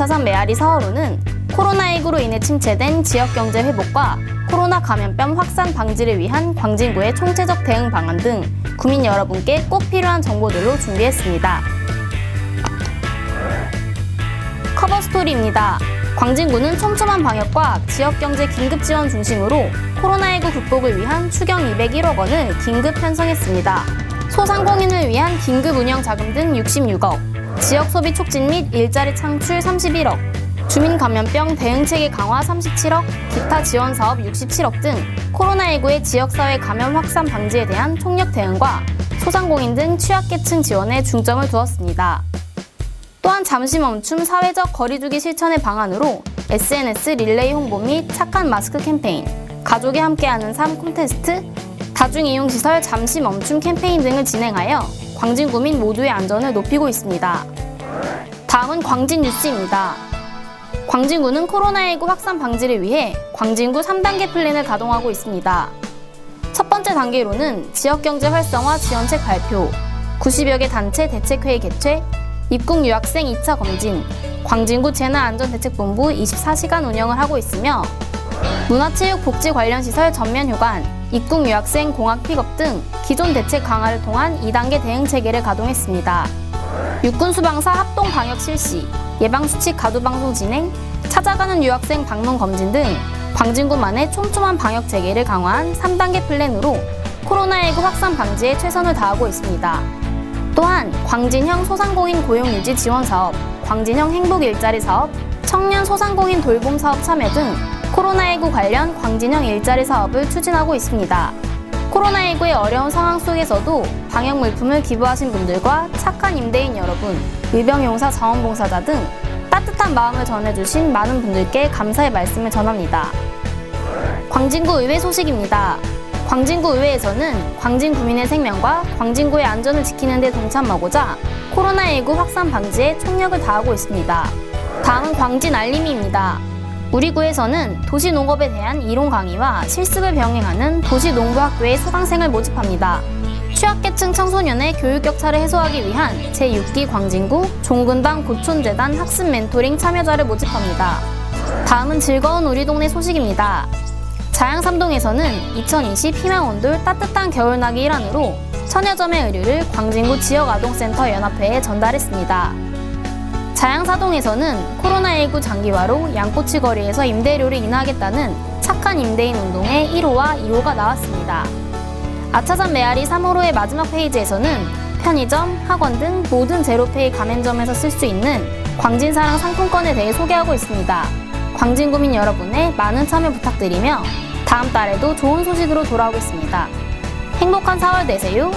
아차산 메아리 사업로는 코로나19로 인해 침체된 지역 경제 회복과 코로나 감염병 확산 방지를 위한 광진구의 총체적 대응 방안 등 구민 여러분께 꼭 필요한 정보들로 준비했습니다. 커버 스토리입니다. 광진구는 촘촘한 방역과 지역 경제 긴급 지원 중심으로 코로나19 극복을 위한 추경 201억 원을 긴급 편성했습니다. 소상공인을 위한 긴급 운영 자금 등 66억, 지역 소비 촉진 및 일자리 창출 31억, 주민 감염병 대응 체계 강화 37억, 기타 지원 사업 67억 등 코로나19의 지역사회 감염 확산 방지에 대한 총력 대응과 소상공인 등 취약계층 지원에 중점을 두었습니다. 또한 잠시 멈춤 사회적 거리두기 실천의 방안으로 SNS 릴레이 홍보 및 착한 마스크 캠페인, 가족이 함께하는 삶 콘테스트, 다중이용시설 잠시 멈춤 캠페인 등을 진행하여 광진 구민 모두의 안전을 높이고 있습니다. 다음은 광진 뉴스입니다. 광진구는 코로나19 확산 방지를 위해 광진구 3단계 플랜을 가동하고 있습니다. 첫 번째 단계로는 지역경제 활성화 지원책 발표, 90여 개 단체 대책회의 개최, 입국 유학생 2차 검진, 광진구 재난안전대책본부 24시간 운영을 하고 있으며 문화체육복지 관련 시설 전면 휴관, 입국 유학생 공학 픽업 등 기존 대책 강화를 통한 2단계 대응 체계를 가동했습니다. 육군 수방사 합동 방역 실시, 예방 수칙 가두 방송 진행, 찾아가는 유학생 방문 검진 등 광진구만의 촘촘한 방역 체계를 강화한 3단계 플랜으로 코로나19 확산 방지에 최선을 다하고 있습니다. 또한 광진형 소상공인 고용 유지 지원 사업, 광진형 행복 일자리 사업, 청년 소상공인 돌봄 사업 참여 등 코로나19 관련 광진형 일자리 사업을 추진하고 있습니다. 코로나19의 어려운 상황 속에서도 방역 물품을 기부하신 분들과 착한 임대인 여러분, 의병용사 자원봉사자 등 따뜻한 마음을 전해주신 많은 분들께 감사의 말씀을 전합니다. 광진구 의회 소식입니다. 광진구 의회에서는 광진 구민의 생명과 광진구의 안전을 지키는 데 동참하고자 코로나19 확산 방지에 총력을 다하고 있습니다. 다음은 광진 알림이입니다. 우리 구에서는 도시농업에 대한 이론 강의와 실습을 병행하는 도시농부학교의 수강생을 모집합니다. 취약계층 청소년의 교육 격차를 해소하기 위한 제6기 광진구 종근당 고촌재단 학습 멘토링 참여자를 모집합니다. 다음은 즐거운 우리 동네 소식입니다. 자양삼동에서는 2020 희망온돌 따뜻한 겨울나기 일환으로 천여 점의 의류를 광진구 지역아동센터 연합회에 전달했습니다. 자양사동에서는 코로나19 장기화로 양꼬치 거리에서 임대료를 인하하겠다는 착한 임대인 운동의 1호와 2호가 나왔습니다. 아차산 메아리 3호로의 마지막 페이지에서는 편의점, 학원 등 모든 제로페이 가맹점에서 쓸 수 있는 광진사랑 상품권에 대해 소개하고 있습니다. 광진구민 여러분의 많은 참여 부탁드리며 다음 달에도 좋은 소식으로 돌아오겠습니다. 행복한 4월 되세요.